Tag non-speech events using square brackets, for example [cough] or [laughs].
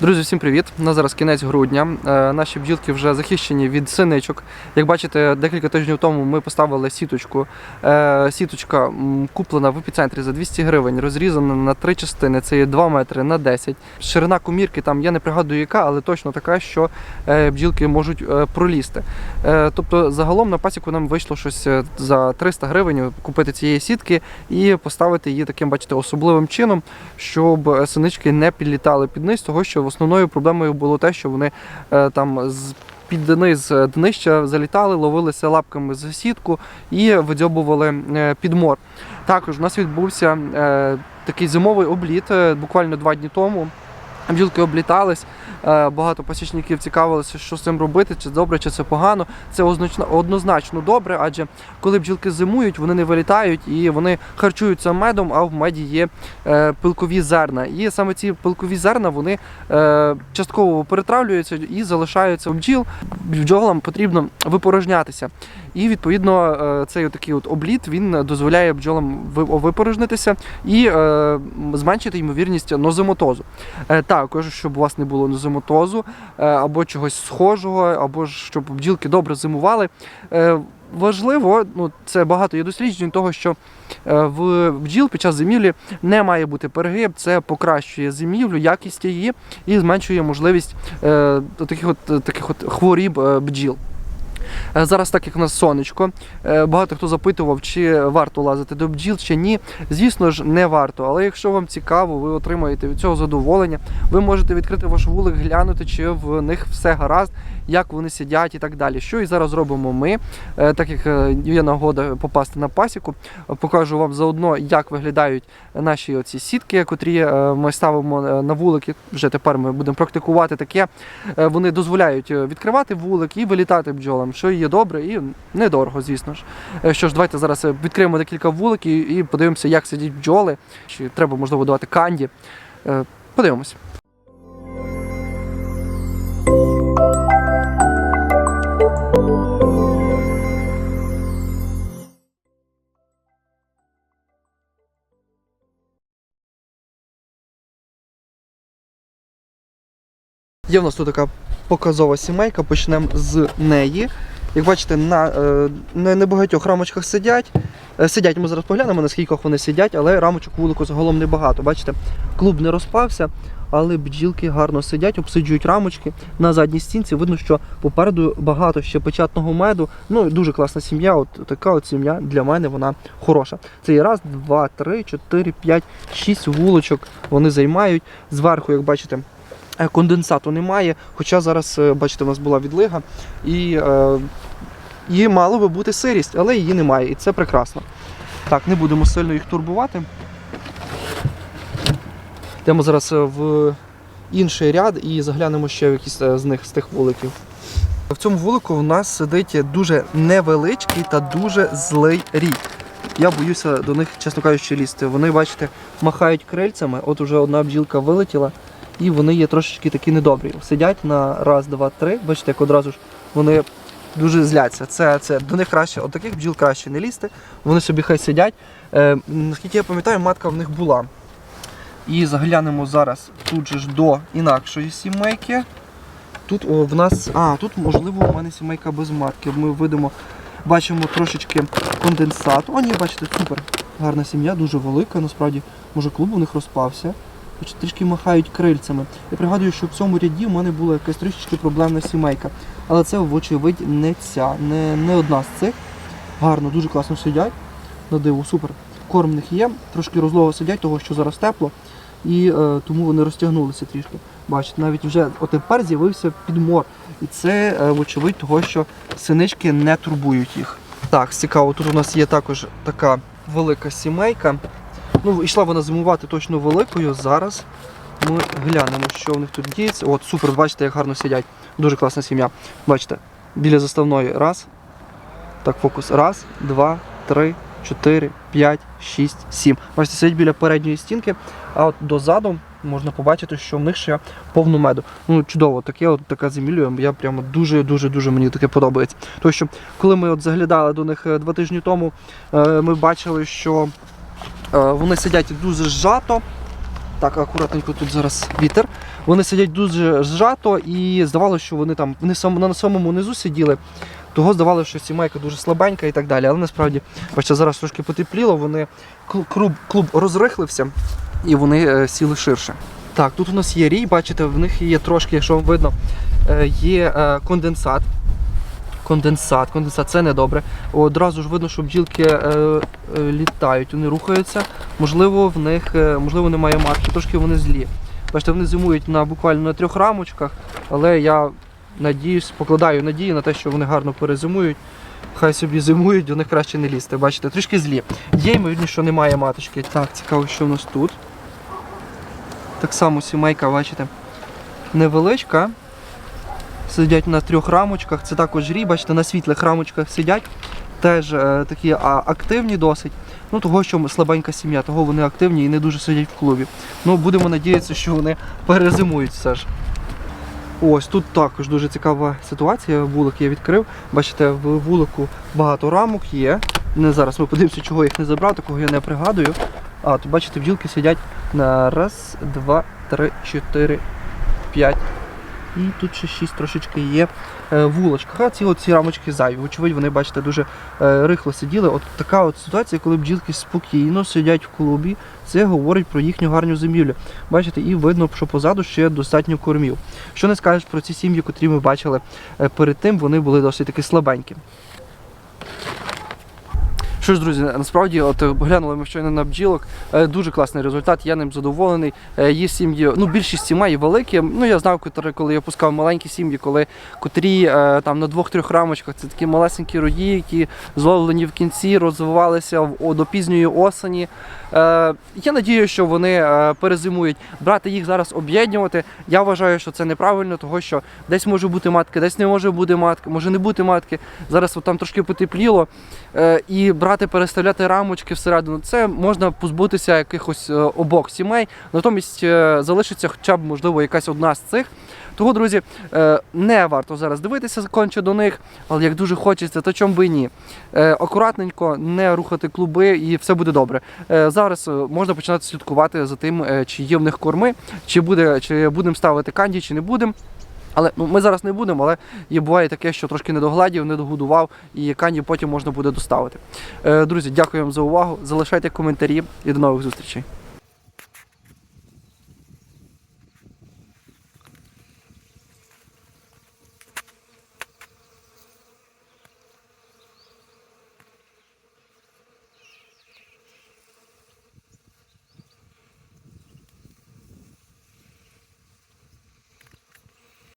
Друзі, всім привіт! У нас зараз кінець грудня. Е, Наші бджілки вже захищені від синичок. Як бачите, декілька тижнів тому ми поставили сіточку. Е, Сіточка куплена в епіцентрі за 200 гривень, розрізана на три частини. Це є 2 метри на 10. Ширина комірки там я не пригадую яка, але точно така, що е, бджілки можуть пролізти. Тобто, загалом на пасіку нам вийшло щось за 300 гривень купити цієї сітки і поставити її таким, бачите, особливим чином, щоб синички не підлітали під низ, того що основною проблемою було те, що вони е, там з під низ днища залітали, ловилися лапками за сітку і видьобували е, підмор. Також у нас відбувся е, такий зимовий обліт буквально два дні тому. Бджілки облітались, е, багато посічників цікавилися, що з цим робити, чи добре, чи це погано. Це однозначно добре, адже коли бджілки зимують, вони не вилітають і вони харчуються медом, а в меді є е, пилкові зерна. І саме ці пилкові зерна вони е, частково перетравлюються і залишаються у бджіл. Бджолам потрібно випорожнятися. І відповідно цей такий от обліт він дозволяє бджолам випорожнитися і зменшити ймовірність ноземотозу. Е, Також, щоб у вас не було ноземотозу е, або чогось схожого, або щоб бджілки добре зимували. Е, Важливо, ну це багато є досліджень того, що е, в бджіл під час зимівлі не має бути перегиб, це покращує зимівлю, якість її і зменшує можливість таких от таких от хворіб бджіл. Е, Зараз, так як у нас сонечко, е, багато хто запитував, чи варто лазити до бджіл, чи ні. Звісно ж, не варто. Але якщо вам цікаво, ви отримаєте від цього задоволення, ви можете відкрити ваш вулик, глянути, чи в них все гаразд, як вони сидять і так далі. Що і зараз робимо ми, Е, так як є нагода попасти на пасіку, покажу вам заодно, як виглядають наші оці сітки, котрі ми ставимо на вулики. Вже тепер ми будемо практикувати таке. Вони дозволяють відкривати вулик і вилітати бджолам, що є добре і недорого, звісно ж. Е, Що ж, давайте зараз е, відкриємо декілька вуликів і подивимося, як сидять бджоли. Чи треба можливо давати канді. Е, Подивимось. Є в нас тут така показова сімейка, почнемо з неї. Як бачите, на е, не- небагатьох рамочках сидять. Е, Сидять, ми зараз поглянемо, на скількох вони сидять, але рамочок вулику загалом небагато. Бачите, клуб не розпався, але бджілки гарно сидять, обсиджують рамочки. На задній стінці видно, що попереду багато ще печатного меду. Ну дуже класна сім'я. От така от сім'я для мене вона хороша. Це є раз, два, три, чотири, п'ять, шість вулочок. Вони займають. Зверху, як бачите, Конденсату немає, хоча зараз, е, бачите, у нас була відлига, і е, її мало би бути сирість, але її немає, і це прекрасно. Так, не будемо сильно їх турбувати. Йдемо зараз е, в інший ряд і заглянемо ще в якісь е, з них з тих вуликів. В цьому вулику у нас сидить дуже невеличкий та дуже злий рій. Я боюся до них, чесно кажучи, лізти. Вони, бачите, махають крильцями. От уже одна бджілка вилетіла, і вони є трошечки такі недобрі. Сидять на раз, два, три. Бачите, як одразу ж вони дуже зляться. Це, це до них краще, от таких бджіл краще не лізти. Вони собі хай сидять. Е, наскільки я пам'ятаю, матка в них була. І заглянемо зараз тут же ж до інакшої сімейки. Тут о, в нас. А, тут можливо у мене сімейка без матки. Ми видимо, бачимо трошечки конденсату. О, ні, бачите, супер. Гарна сім'я, дуже велика, насправді, може клуб у них розпався. Трішки махають крильцями. Я пригадую, що в цьому ряді в мене була якась трішечки проблемна сімейка. Але це, вочевидь, не ця, не, не одна з цих. Гарно, дуже класно сидять. На диво, супер. Корм в них є, трошки розлого сидять, того що зараз тепло, і е, тому вони розтягнулися трішки. Бачите, навіть вже отепер з'явився підмор. І це, е, вочевидь, того, що синички не турбують їх. Так, цікаво, тут у нас є також така велика сімейка. Ну, йшла вона зимувати точно великою. Зараз ми глянемо, що в них тут діється. От, супер, бачите, як гарно сидять. Дуже класна сім'я. Бачите, біля заставної раз. Так, фокус. Раз, два, три, чотири, п'ять, шість, сім. Бачите, сидять біля передньої стінки, а от дозаду можна побачити, що в них ще повно меду. Ну, чудово, таке от така зимілює. Я прямо дуже-дуже дуже мені таке подобається. Тому що коли ми от заглядали до них е, два тижні тому, е, ми бачили, що вони сидять дуже зжато. Так, акуратненько тут зараз вітер. Вони сидять дуже зжато і здавалося, що вони там вони на самому низу сиділи. Того здавалося, що сімейка дуже слабенька і так далі. Але насправді, бачите, зараз трошки потепліло, вони клуб, клуб, розрихлився і вони е, сіли ширше. Так, тут у нас є рій, бачите, в них є трошки, якщо вам видно, е, є е, конденсат. Конденсат, конденсат це недобре. Одразу ж видно, що бджілки е, е, літають, вони рухаються. Можливо, в них е, можливо немає матки, трошки вони злі. Бачите, вони зимують на буквально на трьох рамочках, але я надіюсь, покладаю надії на те, що вони гарно перезимують. Хай собі зимують, до них краще не лізти. Бачите, трішки злі. Є ймовірність, що немає маточки. Так, цікаво, що в нас тут. Так само сімейка, бачите, невеличка. Сидять на трьох рамочках. Це також рій, бачите, на світлих рамочках сидять. Теж е, такі а, активні досить. Ну, того, що слабенька сім'я, того вони активні і не дуже сидять в клубі. Ну, будемо надіятися, що вони [laughs] перезимують все ж. Ось тут також дуже цікава ситуація. Вулик я відкрив. Бачите, в вулику багато рамок є. Не зараз ми подивимося, чого їх не забрав, такого я не пригадую. А, тут бачите, бджілки сидять на раз, два, три, чотири, п'ять. І тут ще шість трошечки є вулочка. вулочках. А ці оці рамочки зайві. Очевидь, вони, бачите, дуже е, рихло сиділи. От така от ситуація, коли бджілки спокійно сидять в клубі, це говорить про їхню гарню зимівлю. Бачите, і видно, що позаду ще достатньо кормів. Що не скажеш про ці сім'ї, котрі ми бачили е, перед тим, вони були досить таки слабенькі. Що ж, друзі, насправді, от е, глянули ми щойно на бджілок. Е, Дуже класний результат, я ним задоволений. Е, Є сім'ї, ну більшість сімей великі. Ну я знав, котрі, коли я пускав маленькі сім'ї, коли котрі е, там на двох-трьох рамочках це такі малесенькі рої, які зловлені в кінці, розвивалися до пізньої осені. Е, Я надію, що вони е, перезимують. Брати їх зараз об'єднувати. Я вважаю, що це неправильно, того що десь може бути матки, десь не може бути матки, може не бути матки. Зараз от там трошки потепліло. Е, І брати, переставляти рамочки всередину, це можна позбутися якихось е, обох сімей. Натомість е, залишиться хоча б, можливо, якась одна з цих. Того, друзі, е, не варто зараз дивитися конче до них, але як дуже хочеться, то чому би і ні. Акуратненько, не рухати клуби і все буде добре. Зараз можна починати слідкувати за тим, чи є в них корми, чи буде, чи будемо ставити канді, чи не будемо. Але ну, ми зараз не будемо, але є буває таке, що трошки не недогодував не догодував, і кані потім можна буде доставити. Е, Друзі, дякую вам за увагу. Залишайте коментарі і до нових зустрічей.